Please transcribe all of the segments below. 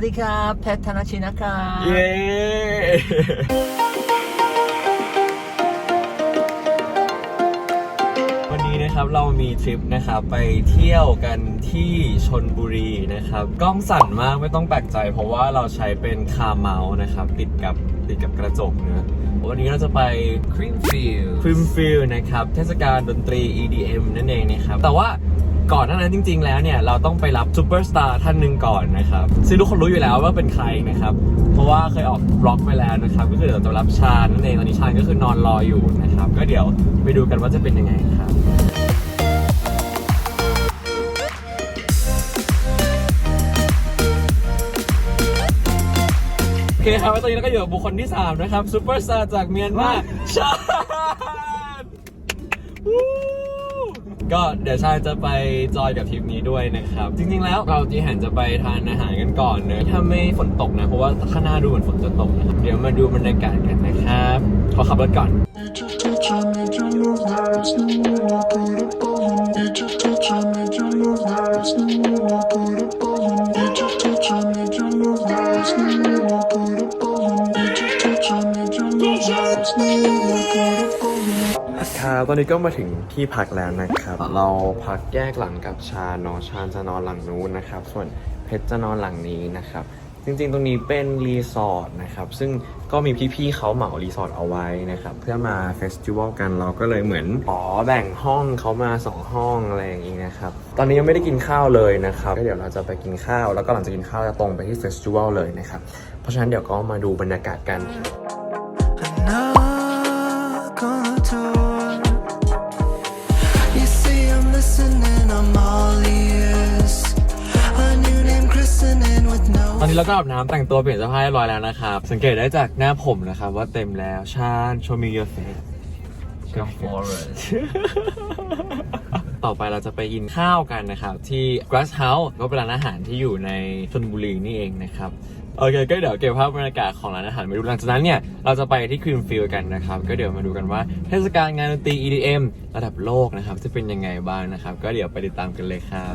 วัสดีครับเพชรธนชินนะครับเย้วันนี้นะครับเรามีทริปนะครับไปเที่ยวกันที่ชนบุรีนะครับ กล้องสั่นมากไม่ต้องแปลกใจ เพราะว่าเราใช้เป็นคาเมาส์นะครับ ติดกับติดกับกระจกเนะวันนี้เราจะไป Creamfield คริมฟิลนะครับ เทศกาลดนตรี EDM นั่นเองนะครับ แต่ว่า ก่อนหน้านั้นจริง ๆ แล้วเนี่ยเราต้องไปรับซูเปอร์สตาร์ท่านหนึ่งก่อนนะครับซึ่งทุกคนรู้อยู่แล้วว่าเป็นใครนะครับ เพราะว่าเคยออกบล็อกไปแล้วนะครับ ก็คือเดี๋ยวจะรับชาญนั่นเองตอนนี้ชาญก็คือนอนรออยู่นะครับ ก็เดี๋ยวไปดูกันว่าจะเป็นยังไงครับโอเคครับแล้วตอนนี้เราก็อยู่กับบุคคลที่ 3 นะครับซูเปอร์สตาร์จากเมียนมาชาญวู้ ก็เดี๋ยวชาจะไปจอยกับทริปนี้ด้วยนะครับ จริงๆแล้วเราจีหันจะไปทานอาหารกันก่อนเนอะถ้าไม่ฝนตกนะ เพราะว่าข้างหน้าดูเหมือนฝนจะตกนะครับเดี๋ยวมาดูบรรยากาศกันนะครับ ขอขับรถก่อน Just touch I made your love last No one I put up all ครับตอนนี้ก็มาถึงที่พักแล้วนะครับ เราพักแยกหลังกับชาเนอะชาญจะนอนหลังนู้นนะครับ ส่วนเพชรจะนอนหลังนี้นะครับ จริงๆ ตรงนี้เป็นรีสอร์ทนะครับ ซึ่งก็มีพี่ๆเขาเหมารีสอร์ทเอาไว้นะครับ เพื่อมาเฟสติวัลกันเราก็เลยเหมือนขอแบ่งห้องเขามาสองห้องอะไรอย่างนี้นะครับ ตอนนี้ยังไม่ได้กินข้าวเลยนะครับก็เดี๋ยวเราจะไปกินข้าว แล้วก็หลังจากกินข้าวจะตรงไปที่เฟสติวัลเลยนะครับ เพราะฉะนั้นเดี๋ยวก็มาดูบรรยากาศกัน ตอนนี้เราก็อาบน้ำแต่งตัวเปลี่ยนเสื้อผ้าเรียบร้อยแล้วนะครับ สังเกตได้จากหน้าผมนะครับว่าเต็มแล้วชาญ show me your face Come forward ต่อไปเราจะไปกินข้าวกันนะครับ ที่ Grass House ก็เป็นร้านอาหารที่อยู่ในชลบุรีนี่เองนะครับโอเคก็เดี๋ยวเก็บภาพบรรยากาศของร้านอาหารมาดูหลังจากนั้นเนี่ย เราจะไปที่ครีมฟิลกันนะครับ ก็เดี๋ยวมาดูกันว่าเทศกาลงานดนตรี EDM ระดับโลกนะครับ จะเป็นยังไงบ้างนะครับ ก็เดี๋ยวไปติดตามกันเลยครับ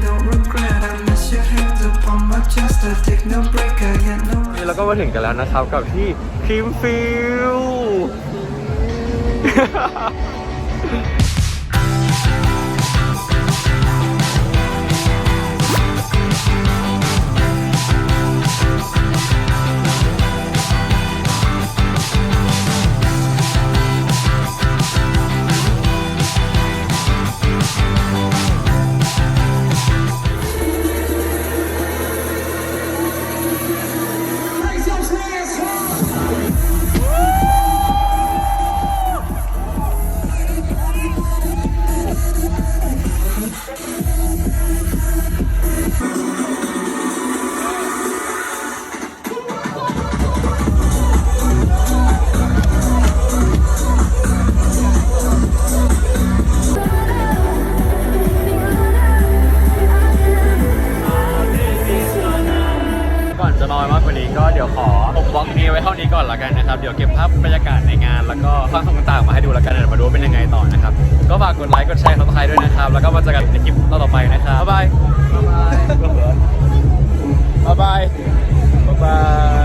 นี่เราก็มาถึงกันแล้วนะครับกับที่ครีมฟิล แล้วก็ความทรงต่างๆมาให้ดูแล้วกันเดี๋ยวมาดูว่าเป็นยังไงต่อนะครับ ก็ฝากกดไลค์กดแชร์ซับสไครต์ด้วยนะครับ แล้วก็มาเจอกันในคลิปต่อไปนะครับบ๊ายบายบ๊ายบายบ๊ายบาย